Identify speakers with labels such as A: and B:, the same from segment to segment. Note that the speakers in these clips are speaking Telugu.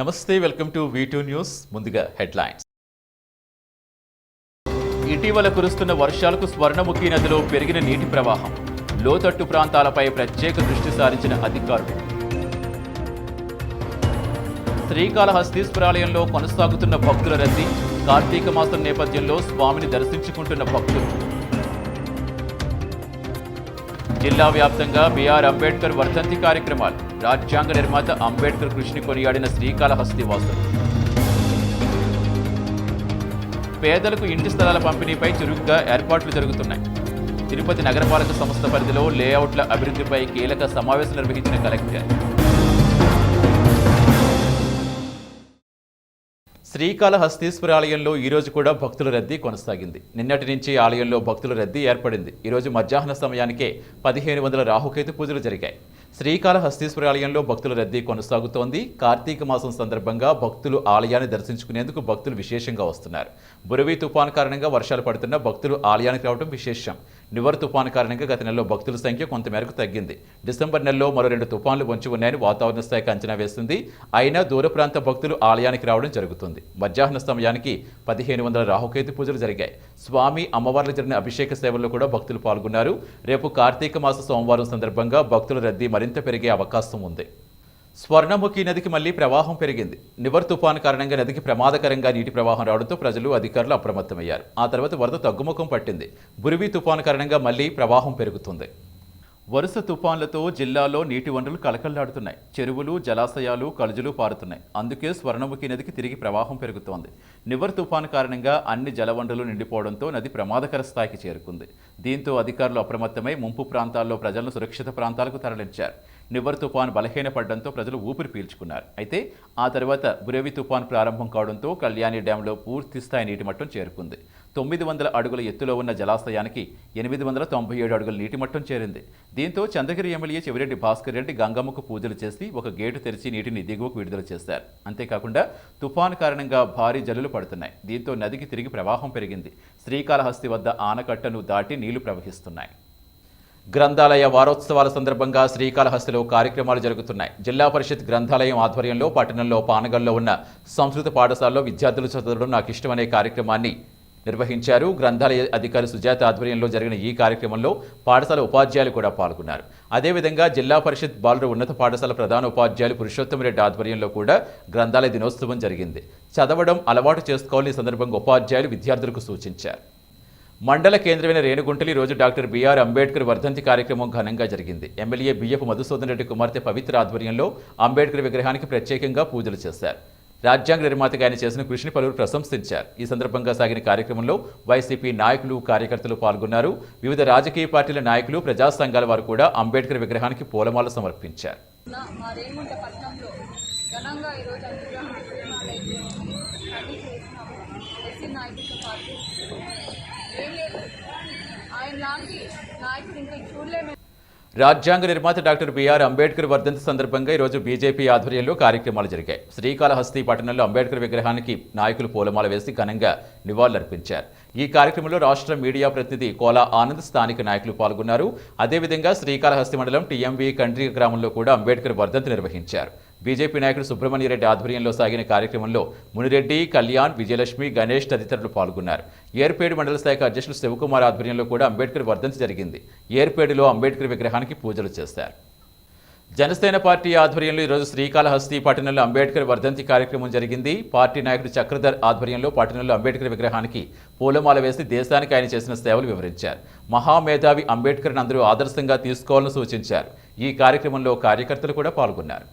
A: నమస్తే welcome to V two news ముందుగా హెడ్లైన్స్. ఇటీవల కురుస్తున్న వర్షాలకు స్వర్ణముఖి నదిలో పెరిగిన నీటి ప్రవాహం. లోతట్టు ప్రాంతాలపై ప్రత్యేక దృష్టి సారించిన అధికారులు. శ్రీకాళహస్తీశ్వరాలయంలో కొనసాగుతున్న భక్తుల రద్దీ కార్తీక మాసం నేపథ్యంలో స్వామిని దర్శించుకుంటున్న భక్తులు. జిల్లా వ్యాప్తంగా బీఆర్ అంబేద్కర్ వర్ధంతి కార్యక్రమాలు. రాజ్యాంగ నిర్మాత అంబేద్కర్ కృషిని కొనియాడిన శ్రీకాళహస్తి వాసులు. పేదలకు ఇంటి స్థలాల పంపిణీపై చురుగ్గా ఏర్పాట్లు జరుగుతున్నాయి. తిరుపతి నగరపాలక సంస్థ పరిధిలో లేఅవుట్ల అభివృద్ధిపై కీలక సమావేశం నిర్వహించిన కలెక్టర్. శ్రీకాళహస్తీశ్వర ఆలయంలో ఈరోజు కూడా భక్తుల రద్దీ కొనసాగింది. నిన్నటి నుంచి ఆలయంలో భక్తుల రద్దీ ఏర్పడింది. ఈ రోజు మధ్యాహ్న సమయానికే పదిహేను వందల రాహుకేతు పూజలు జరిగాయి. శ్రీకాళహస్తీశ్వర ఆలయంలో భక్తుల రద్దీ కొనసాగుతోంది. కార్తీక మాసం సందర్భంగా భక్తులు ఆలయాన్ని దర్శించుకునేందుకు భక్తులు విశేషంగా వస్తున్నారు. బురవి తుఫాన్ కారణంగా వర్షాలు పడుతున్న భక్తులు ఆలయానికి రావడం విశేషం. నివర్ తుఫాను కారణంగా గత నెలలో భక్తుల సంఖ్య కొంతమేరకు తగ్గింది. డిసెంబర్ నెలలో మరో రెండు తుఫాన్లు వంచి ఉన్నాయని వాతావరణ శాఖ అంచనా వేస్తుంది అయినా దూర ప్రాంత భక్తులు ఆలయానికి రావడం జరుగుతుంది. మధ్యాహ్న సమయానికి పదిహేను వందల రాహుకేతు పూజలు జరిగాయి. స్వామి అమ్మవార్లు జరిగిన అభిషేక సేవల్లో కూడా భక్తులు పాల్గొన్నారు. రేపు కార్తీక మాస సోమవారం సందర్భంగా భక్తుల రద్దీ మరింత పెరిగే అవకాశం ఉంది. స్వర్ణముఖి నదికి మళ్ళీ ప్రవాహం పెరిగింది. నివర్ తుఫాన్ కారణంగా నదికి ప్రమాదకరంగా నీటి ప్రవాహం రావడంతో ప్రజలు అధికారులు అప్రమత్తమయ్యారు. ఆ తర్వాత వరద తగ్గుముఖం పట్టింది. బురివి తుఫాన్ కారణంగా మళ్ళీ ప్రవాహం పెరుగుతుంది. వరుస తుఫాన్లతో జిల్లాలో నీటి వనరులు కలకల్లాడుతున్నాయి చెరువులు జలాశయాలు కలుజులు పారుతున్నాయి. అందుకే స్వర్ణముఖి నదికి తిరిగి ప్రవాహం పెరుగుతోంది. నివర్ తుఫాన్ కారణంగా అన్ని జలవనరులు నిండిపోవడంతో నది ప్రమాదకర స్థాయికి చేరుకుంది. దీంతో అధికారులు అప్రమత్తమై ముంపు ప్రాంతాల్లో ప్రజలను సురక్షిత ప్రాంతాలకు తరలించారు. నివర్ తుఫాన్ బలహీనపడడంతో ప్రజలు ఊపిరి పీల్చుకున్నారు. అయితే ఆ తర్వాత బురేవి తుఫాన్ ప్రారంభం కావడంతో కళ్యాణి డ్యాంలో పూర్తి స్థాయి నీటి మట్టం చేరుకుంది. తొమ్మిది వందల అడుగుల ఎత్తులో ఉన్న జలాశయానికి ఎనిమిది వందల తొంభై ఏడు అడుగుల నీటి మట్టం చేరింది. దీంతో చంద్రగిరి ఎమ్మెల్యే చెవిరెడ్డి భాస్కర్ రెడ్డి గంగమ్మకు పూజలు చేసి ఒక గేటు తెరిచి నీటిని దిగువకు విడుదల చేశారు. అంతేకాకుండా తుఫాను కారణంగా భారీ జల్లులు పడుతున్నాయి. దీంతో నదికి తిరిగి ప్రవాహం పెరిగింది. శ్రీకాళహస్తి వద్ద ఆనకట్టను దాటి నీళ్ళు ప్రవహిస్తున్నాయి. గ్రంథాలయ వారోత్సవాల సందర్భంగా శ్రీకాళహస్తిలో కార్యక్రమాలు జరుగుతున్నాయి. జిల్లా పరిషత్ గ్రంథాలయం ఆధ్వర్యంలో పట్టణంలో పానగల్లో ఉన్న సంస్కృత పాఠశాలలో విద్యార్థులు చదవడం నాకు ఇష్టమనే కార్యక్రమాన్ని నిర్వహించారు. గ్రంథాలయ అధికారి సుజాత ఆధ్వర్యంలో జరిగిన ఈ కార్యక్రమంలో పాఠశాల ఉపాధ్యాయులు కూడా పాల్గొన్నారు. అదేవిధంగా జిల్లా పరిషత్ బాలుర ఉన్నత పాఠశాల ప్రధాన ఉపాధ్యాయులు పురుషోత్తమరెడ్డి ఆధ్వర్యంలో కూడా గ్రంథాలయ దినోత్సవం జరిగింది. చదవడం అలవాటు చేసుకోవాలని సందర్భంగా ఉపాధ్యాయులు విద్యార్థులకు సూచించారు. మండల కేంద్రమైన రేణుగుంటలి రోజు డాక్టర్ బిఆర్ అంబేద్కర్ వర్ధంతి కార్యక్రమం ఘనంగా జరిగింది. ఎమ్మెల్యే బిఎఫ్ మధుసూదన్ రెడ్డి కుమార్తె పవిత్ర ఆధ్వర్యంలో అంబేద్కర్ విగ్రహానికి ప్రత్యేకంగా పూజలు చేశారు. రాజ్యాంగ నిర్మాతగా ఆయన చేసిన కృషిని పలువురు ప్రశంసించారు. ఈ సందర్భంగా సాగిన కార్యక్రమంలో వైసీపీ నాయకులు కార్యకర్తలు పాల్గొన్నారు. వివిధ రాజకీయ పార్టీల నాయకులు ప్రజా సంఘాల వారు కూడా అంబేద్కర్ విగ్రహానికి పూలమాల సమర్పించారు
B: నా మా రేణుగుంట పట్టణంలో ఘనంగా ఈరోజు అనుగ్రహం అది చేసినాము ఎస్సీ నాయకులతో పాటు ఏం లేదు ఆయన లాంటి నాయకుడు ఇంకా చూడలేము
A: రాజ్యాంగ నిర్మాత డాక్టర్ బిఆర్ అంబేద్కర్ వర్ధంతి సందర్భంగా ఈరోజు బీజేపీ ఆధ్వర్యంలో కార్యక్రమాలు జరిగాయి. శ్రీకాళహస్తి పట్టణంలో అంబేద్కర్ విగ్రహానికి నాయకులు పూలమాల వేసి ఘనంగా నివాళులర్పించారు. ఈ కార్యక్రమంలో రాష్ట్ర మీడియా ప్రతినిధి కోలా ఆనంద్ స్థానిక నాయకులు పాల్గొన్నారు. అదేవిధంగా శ్రీకాళహస్తి మండలం టీఎంవీ కండ్రిక గ్రామంలో కూడా అంబేద్కర్ వర్ధంతి నిర్వహించారు. బీజేపీ నాయకుడు సుబ్రహ్మణ్యరెడ్డి ఆధ్వర్యంలో సాగిన కార్యక్రమంలో మునిరెడ్డి కళ్యాణ్ విజయలక్ష్మి గణేష్ తదితరులు పాల్గొన్నారు. ఏర్పేడు మండల శాఖ అధ్యక్షులు శివకుమార్ ఆధ్వర్యంలో కూడా అంబేద్కర్ వర్ధంతి జరిగింది. ఏర్పేడులో అంబేద్కర్ విగ్రహానికి పూజలు చేశారు. జనసేన పార్టీ ఆధ్వర్యంలో ఈరోజు శ్రీకాళహస్తి పట్టణంలో అంబేద్కర్ వర్ధంతి కార్యక్రమం జరిగింది. పార్టీ నాయకుడు చక్రధర్ ఆధ్వర్యంలో పట్టణంలో అంబేద్కర్ విగ్రహానికి పూలమాల వేసి దేశానికి ఆయన చేసిన సేవలు వివరించారు. మహామేధావి అంబేద్కర్ని అందరూ ఆదర్శంగా తీసుకోవాలని సూచించారు. ఈ కార్యక్రమంలో కార్యకర్తలు కూడా పాల్గొన్నారు.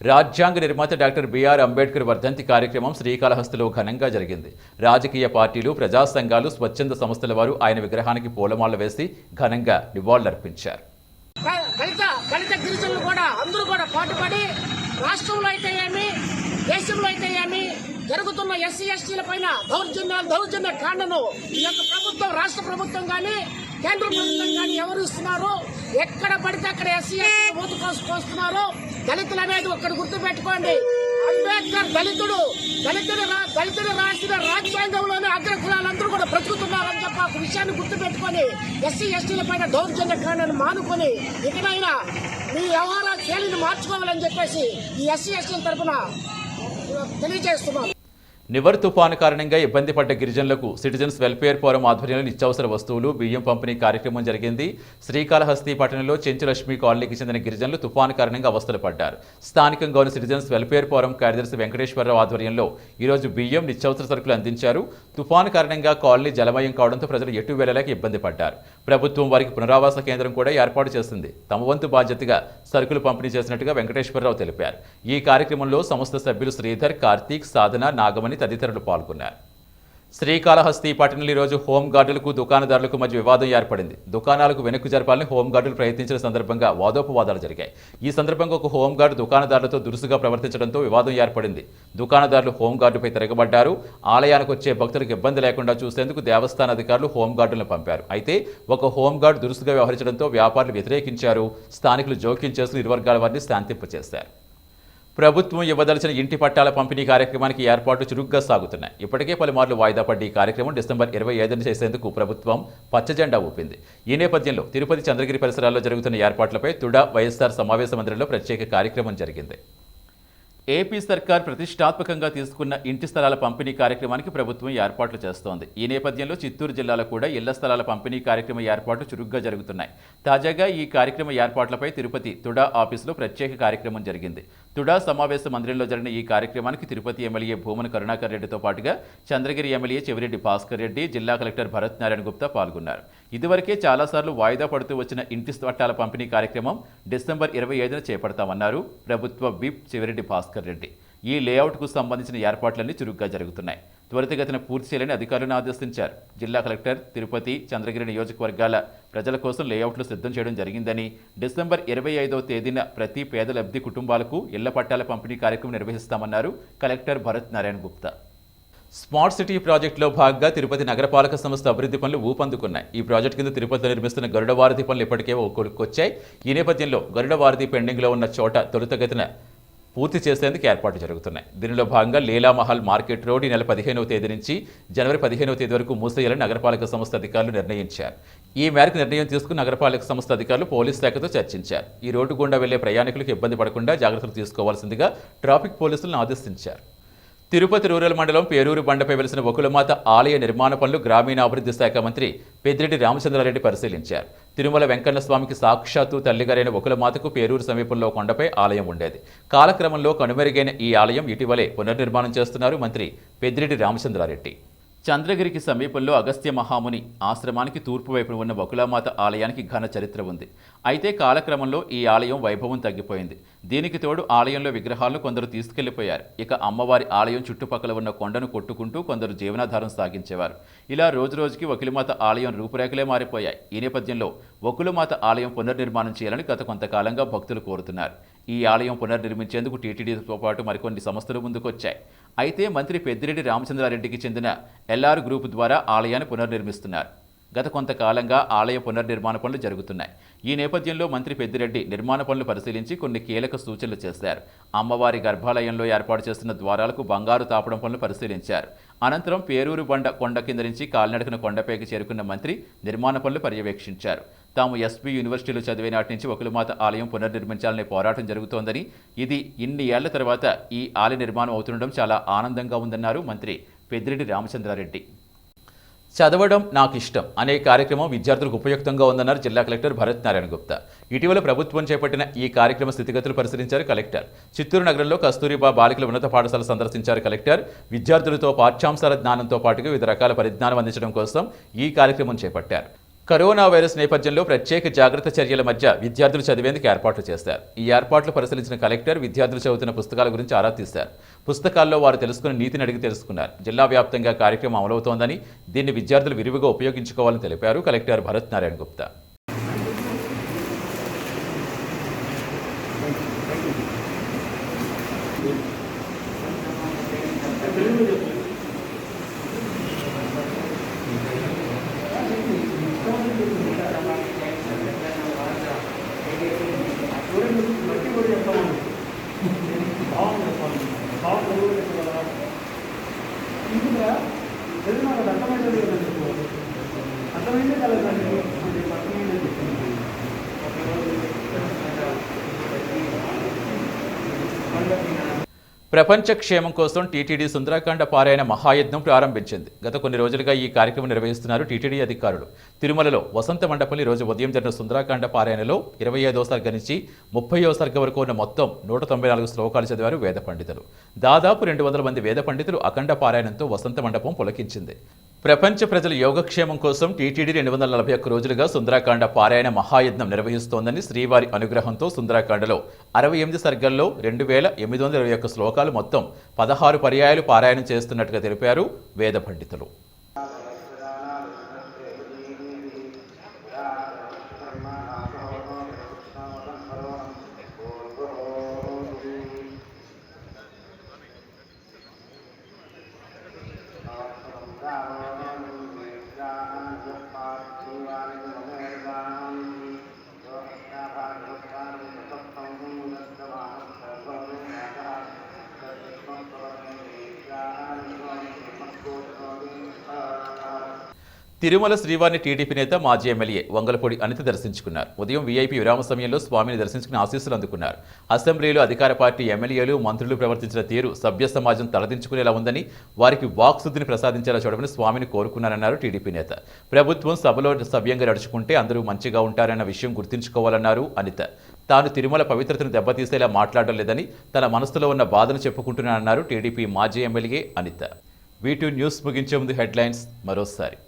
A: రాజ్యాంగ నిర్మాత డాక్టర్ బిఆర్ అంబేద్కర్ వర్ధంతి కార్యక్రమం శ్రీకాళహస్తిలో ఘనంగా జరిగింది. రాజకీయ పార్టీలు ప్రజా సంఘాలు స్వచ్ఛంద సంస్థల వారు ఆయన విగ్రహానికి పూలమాల వేసి ఘనంగా నివాళులర్పించారు.
C: దళిత దళిత గిరిజనులు కూడా అందరూ కూడా పాటుపడి రాష్ట్రంలో అయితే ఏమి దేశంలో అయితే ఏమి జరుగుతున్న ఎస్సీ ఎస్టీల పైన దౌర్జన్యాలు దౌర్జన్య కాండను ఈ యొక్క ప్రభుత్వం రాష్ట్ర ప్రభుత్వం కానీ కేంద్ర ప్రభుత్వం కానీ ఎవరు ఇస్తున్నారు ఎక్కడ పడితే అక్కడ ఎస్సీ ఎస్టీ ఓటు కోసుకొస్తున్నారు దళితులు అనేది ఒక్కటి గుర్తు పెట్టుకోండి అంబేద్కర్ దళితుడు దళితుడు రా- దళితుడు రాసిన రాజ్యాంగంలోనే అగ్ర కులాలందరూ కూడా బ్రతుకుతున్నారని చెప్పి ఒక విషయాన్ని గుర్తు పెట్టుకొని ఎస్సీ ఎస్టీల పైన దౌర్జన్య కాండను మానుకొని ఇకనైనా మీ వ్యవహారాలు శైలిని మార్చుకోవాలని చెప్పేసి ఈ ఎస్సీ ఎస్టీల తరఫున తెలియజేస్తున్నాను.
A: నివర్ తుపాను కారణంగా ఇబ్బంది పడ్డ గిరిజనులకు సిటిజన్స్ వెల్ఫేర్ ఫోరం ఆధ్వర్యంలో నిత్యావసర వస్తువులు బియ్యం పంపిణీ కార్యక్రమం జరిగింది. శ్రీకాళహస్తి పట్టణంలో చెంచులక్ష్మి కాలనీకి చెందిన గిరిజనులు తుపాను కారణంగా అవస్థలు పడ్డారు. స్థానికంగా ఉన్న సిటిజన్స్ వెల్ఫేర్ ఫోరం కార్యదర్శి వెంకటేశ్వరరావు ఆధ్వర్యంలో ఈరోజు బియ్యం నిత్యావసర సరుకులు అందించారు. తుపాను కారణంగా కాలనీ జలమయం కావడంతో ప్రజలు ఎటు వెళ్ళలేక ఇబ్బంది పడ్డారు. ప్రభుత్వం వారికి పునరావాస కేంద్రం కూడా ఏర్పాటు చేసింది. తమ వంతు బాధ్యతగా సరుకులు పంపిణీ చేసినట్టుగా వెంకటేశ్వరరావు తెలిపారు. ఈ కార్యక్రమంలో సంస్థ సభ్యులు శ్రీధర్ కార్తీక్ సాధన నాగమణి తదితరులు పాల్గొన్నారు. శ్రీకాళహస్తి పట్టణంలో ఈరోజు హోంగార్డులకు దుకాణదారులకు మధ్య వివాదం ఏర్పడింది. దుకాణాలకు వెనక్కు జరపాలని హోం గార్డులు ప్రయత్నించిన సందర్భంగా వాదోపవాదాలు జరిగాయి. ఈ సందర్భంగా ఒక హోంగార్డు దుకాణదారులతో దురుసుగా ప్రవర్తించడంతో వివాదం ఏర్పడింది. దుకాణదారులు హోంగార్డుపై తిరగబడ్డారు. ఆలయానికి వచ్చే భక్తులకు ఇబ్బంది లేకుండా చూసేందుకు దేవస్థాన అధికారులు హోంగార్డులను పంపారు. అయితే ఒక హోంగార్డు దురుసుగా వ్యవహరించడంతో వ్యాపారులు వ్యతిరేకించారు. స్థానికులు జోక్యం చేసుకుని ఇరు వర్గాల వారిని శాంతింపచేశారు. ప్రభుత్వం ఇవ్వదలసిన ఇంటి పట్టాల పంపిణీ కార్యక్రమానికి ఏర్పాట్లు చురుగ్గా సాగుతున్నాయి. ఇప్పటికే పలుమార్లు వాయిదా పడ్డ ఈ కార్యక్రమం డిసెంబర్ ఇరవై ఐదున చేసేందుకు ప్రభుత్వం పచ్చజెండా ఊపింది. ఈ నేపథ్యంలో తిరుపతి చంద్రగిరి పరిసరాల్లో జరుగుతున్న ఏర్పాట్లపై తుడా వైఎస్ఆర్ సమావేశ మందిరంలో ప్రత్యేక కార్యక్రమం జరిగింది. ఏపీ సర్కార్ ప్రతిష్టాత్మకంగా తీసుకున్న ఇంటి స్థలాల పంపిణీ కార్యక్రమానికి ప్రభుత్వం ఏర్పాట్లు చేస్తోంది. ఈ నేపథ్యంలో చిత్తూరు జిల్లాలో కూడా ఇళ్ళ స్థలాల పంపిణీ కార్యక్రమ ఏర్పాట్లు చురుగ్గా జరుగుతున్నాయి. తాజాగా ఈ కార్యక్రమ ఏర్పాట్లపై తిరుపతి తుడా ఆఫీసులో ప్రత్యేక కార్యక్రమం జరిగింది. తుడా సమావేశ మందిరంలో జరిగిన ఈ కార్యక్రమానికి తిరుపతి ఎమ్మెల్యే భూమన కరుణాకర్ రెడ్డితో పాటుగా చంద్రగిరి ఎమ్మెల్యే చెవిరెడ్డి భాస్కర్ రెడ్డి జిల్లా కలెక్టర్ భరత్ నారాయణ గుప్తా పాల్గొన్నారు. ఇదివరకే చాలాసార్లు వాయిదా పడుతూ వచ్చిన ఇంటి పట్టాల పంపిణీ కార్యక్రమం డిసెంబర్ ఇరవై ఐదున చేపడతామన్నారు ప్రభుత్వ విప్ చెవిరెడ్డి భాస్కర్ రెడ్డి. ఈ లేఅవుట్కు సంబంధించిన ఏర్పాట్లన్నీ చురుగ్గా జరుగుతున్నాయి. త్వరితగతిన పూర్తి చేయాలని అధికారులను ఆదేశించారు. జిల్లా కలెక్టర్ తిరుపతి చంద్రగిరి నియోజకవర్గాల ప్రజల కోసం లేఅవుట్లు సిద్ధం చేయడం జరిగిందని డిసెంబర్ ఇరవై ఐదవ తేదీన ప్రతి పేద లబ్ధి కుటుంబాలకు ఇళ్ళ పట్టాల పంపిణీ కార్యక్రమం నిర్వహిస్తామన్నారు collector Bharat Narayana Gupta. Smart city ప్రాజెక్టులో భాగంగా తిరుపతి నగరపాలక సంస్థ అభివృద్ధి పనులు ఊపందుకున్నాయి. ఈ ప్రాజెక్టు కింద తిరుపతిలో నిర్మిస్తున్న గరుడవారధి పనులు ఇప్పటికే ఓ కొలుక్కొచ్చాయి ఈ నేపథ్యంలో గరుడవారధి పెండింగ్లో ఉన్న చోట తొలుతగతిన పూర్తి చేసేందుకు ఏర్పాట్లు జరుగుతున్నాయి. దీనిలో భాగంగా లీలామహల్ మార్కెట్ రోడ్ ఈ నెల పదిహేనవ తేదీ నుంచి జనవరి పదిహేనవ తేదీ వరకు మూసేయాలని నగరపాలక సంస్థ అధికారులు నిర్ణయించారు. ఈ మేరకు నిర్ణయం తీసుకుని నగరపాలక సంస్థ అధికారులు పోలీస్ శాఖతో చర్చించారు. ఈ రోడ్డు గుండా వెళ్ళే ప్రయాణికులకు ఇబ్బంది పడకుండా జాగ్రత్తలు తీసుకోవాల్సిందిగా ట్రాఫిక్ పోలీసులను ఆదేశించారు. తిరుపతి రూరల్ మండలం పేరూరు బండపై వెలిసిన వకులమాత ఆలయ నిర్మాణ పనులు గ్రామీణాభివృద్ధి శాఖ మంత్రి పెద్దిరెడ్డి రామచంద్రారెడ్డి పరిశీలించారు. తిరుమల వెంకన్న స్వామికి సాక్షాత్తు తల్లిగారైన వకులమాతకు పేరూరు సమీపంలో కొండపై ఆలయం ఉండేది. కాలక్రమంలో కనుమరుగైన ఈ ఆలయం ఇటీవలే పునర్నిర్మాణం చేస్తున్నారు మంత్రి పెద్దిరెడ్డి రామచంద్రారెడ్డి. చంద్రగిరికి సమీపంలో అగస్త్య మహాముని ఆశ్రమానికి తూర్పు వైపున ఉన్న బకులామాత ఆలయానికి ఘన చరిత్ర ఉంది. అయితే కాలక్రమంలో ఈ ఆలయం వైభవం తగ్గిపోయింది. దీనికి తోడు ఆలయంలో విగ్రహాలను కొందరు తీసుకెళ్ళిపోయారు. ఇక అమ్మవారి ఆలయం చుట్టుపక్కల ఉన్న కొండను కొట్టుకుంటూ కొందరు జీవనాధారం సాగించేవారు. ఇలా రోజురోజుకి వకిలిమాత ఆలయం రూపురేఖలే మారిపోయాయి. ఈ నేపథ్యంలో వకులమాత ఆలయం పునర్నిర్మాణం చేయాలని గత కొంతకాలంగా భక్తులు కోరుతున్నారు. ఈ ఆలయం పునర్నిర్మించేందుకు టీటీడీతో పాటు మరికొన్ని సంస్థలు ముందుకొచ్చాయి. అయితే మంత్రి పెద్దిరెడ్డి రామచంద్రారెడ్డికి చెందిన ఎల్ఆర్ గ్రూప్ ద్వారా ఆలయాన్ని పునర్నిర్మిస్తున్నారు. గత కొంతకాలంగా ఆలయ పునర్నిర్మాణ పనులు జరుగుతున్నాయి. ఈ నేపథ్యంలో మంత్రి పెద్దిరెడ్డి నిర్మాణ పనులు పరిశీలించి కొన్ని కీలక సూచనలు చేశారు. అమ్మవారి గర్భాలయంలో ఏర్పాటు చేస్తున్న ద్వారాలకు బంగారు తాపడం పనులు పరిశీలించారు. అనంతరం పేరూరు బండ కొండ కింద నుంచి కాలినడకన కొండపైకి చేరుకున్న మంత్రి నిర్మాణ పనులు పర్యవేక్షించారు. తాము ఎస్బీ యూనివర్సిటీలో చదివే నాటి నుంచి ఒకలుమాత ఆలయం పునర్నిర్మించాలనే పోరాటం జరుగుతోందని. ఇది ఇన్ని ఏళ్ళ తర్వాత ఈ ఆలయ నిర్మాణం అవుతుండడం చాలా ఆనందంగా ఉందన్నారు మంత్రి పెద్దిరెడ్డి రామచంద్రారెడ్డి. చదవడం నాకు ఇష్టం అనే కార్యక్రమం విద్యార్థులకు ఉపయుక్తంగా ఉందన్నారు జిల్లా కలెక్టర్ భరత్ నారాయణ గుప్తా. ఇటీవల ప్రభుత్వం చేపట్టిన ఈ కార్యక్రమ స్థితిగతులు పరిశీలించారు కలెక్టర్. చిత్తూరు నగరంలో కస్తూరిబా బాలికల ఉన్నత పాఠశాల సందర్శించారు కలెక్టర్. విద్యార్థులతో పాఠ్యాంశాల జ్ఞానంతో పాటుగా వివిధ రకాల పరిజ్ఞానం అందించడం కోసం ఈ కార్యక్రమం చేపట్టారు. కరోనా వైరస్ నేపథ్యంలో ప్రత్యేక జాగ్రత్త చర్యల మధ్య విద్యార్థులు చదివేందుకు ఏర్పాట్లు చేశారు ఈ ఏర్పాట్లు పరిశీలించిన కలెక్టర్ విద్యార్థులు చదువుతున్న పుస్తకాల గురించి ఆరా తీశారు. పుస్తకాల్లో వారు తెలుసుకున్న నీతిని అడిగి తెలుసుకున్నారు. జిల్లా వ్యాప్తంగా కార్యక్రమం అమలవుతోందని దీన్ని విద్యార్థులు విరివిగా ఉపయోగించుకోవాలని తెలిపారు కలెక్టర్ భరత్ నారాయణ గుప్తా. ఇంకా తెలుగు వాళ్ళకి అర్థమైతే లేదని చెప్పుకోవాలి. అర్థమైతే ప్రపంచ క్షేమం కోసం టీటీడీ సుందరాకాండ పారాయణ మహాయజ్ఞం ప్రారంభించింది. గత కొన్ని రోజులుగా ఈ కార్యక్రమం నిర్వహిస్తున్నారు టీటీడీ అధికారులు. తిరుమలలో వసంత మండపంలో రోజు ఉదయం జరిగిన సుందరాకాండ పారాయణలో ఇరవై ఐదో సర్గ నుంచి ముప్పయో సర్గ వరకు ఉన్న మొత్తం నూట తొంభై నాలుగు శ్లోకాలు చదివారు వేద పండితులు. దాదాపు రెండు వందల మంది వేద పండితులు అఖండ పారాయణంతో వసంత మండపం పులకించింది. ప్రపంచ ప్రజల యోగక్షేమం కోసం టీటీడీ రెండు వందల నలభై ఒక్క రోజులుగా సుందరాకాండ పారాయణ మహాయజ్ఞం నిర్వహిస్తోందని శ్రీవారి అనుగ్రహంతో సుందరాకాండలో అరవై ఎనిమిది సర్గల్లో రెండు వేల ఎనిమిది వందల ఇరవై ఒక్క శ్లోకాలు మొత్తం పదహారు పర్యాయాలు పారాయణం చేస్తున్నట్టుగా తెలిపారు వేద పండితులు. తిరుమల శ్రీవారిని టీడీపీ నేత మాజీ ఎమ్మెల్యే వంగలపూడి అనిత దర్శించుకున్నారు. ఉదయం వీఐపీ విరామ సమయంలో స్వామిని దర్శించుకుని ఆశీస్సులు అందుకున్నారు. అసెంబ్లీలో అధికార పార్టీ ఎమ్మెల్యేలు మంత్రులు ప్రవర్తించిన తీరు సభ్య సమాజం తలదించుకునేలా ఉందని వారికి వాక్శుద్ధిని ప్రసాదించేలా చూడమని స్వామిని కోరుకున్నారన్నారు టీడీపీ నేత. ప్రభుత్వం సభలో సవ్యంగా నడుచుకుంటే అందరూ మంచిగా ఉంటారన్న విషయం గుర్తుంచుకోవాలన్నారు అనిత. తాను తిరుమల పవిత్రతను దెబ్బతీసేలా మాట్లాడడం లేదని తన మనసులో ఉన్న బాధను చెప్పుకుంటున్నానన్నారు టీడీపీ మాజీ ఎమ్మెల్యే అనిత. వీటూ న్యూస్ ముగించే ముందు హెడ్లైన్స్ మరోసారి.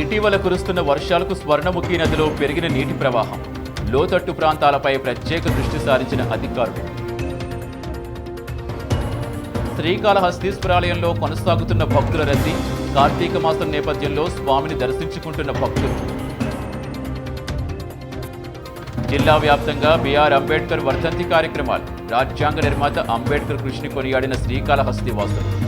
A: ఇటీవల కురుస్తున్న వర్షాలకు స్వర్ణముఖి నదిలో పెరిగిన నీటి ప్రవాహం. లోతట్టు ప్రాంతాలపై ప్రత్యేక దృష్టి సారించిన అధికారులు. శ్రీకాళహస్తీశ్వరాలయంలో కొనసాగుతున్న భక్తుల రద్దీ కార్తీక మాసం నేపథ్యంలో స్వామిని దర్శించుకుంటున్న భక్తులు. జిల్లా వ్యాప్తంగా బిఆర్ అంబేద్కర్ వర్ధంతి కార్యక్రమాలు. రాజ్యాంగ నిర్మాత అంబేద్కర్ కృషిని కొనియాడిన శ్రీకాళహస్తి వాసులు.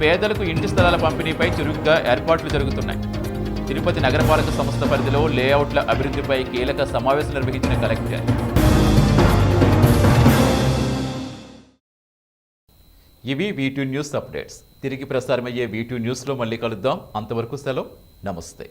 A: పేదలకు ఇంటి స్థలాల పంపిణీపై చురుగ్గా ఏర్పాట్లు జరుగుతున్నాయి. తిరుపతి నగరపాలక సంస్థ పరిధిలో లేఅవుట్ల అభివృద్ధిపై కీలక సమావేశం నిర్వహించిన కలెక్టర్. ఇవి వీటూ న్యూస్ అప్డేట్స్. తిరిగి ప్రసారమయ్యే వీటూ న్యూస్లో మళ్ళీ కలుద్దాం. అంతవరకు సెలవు. నమస్తే.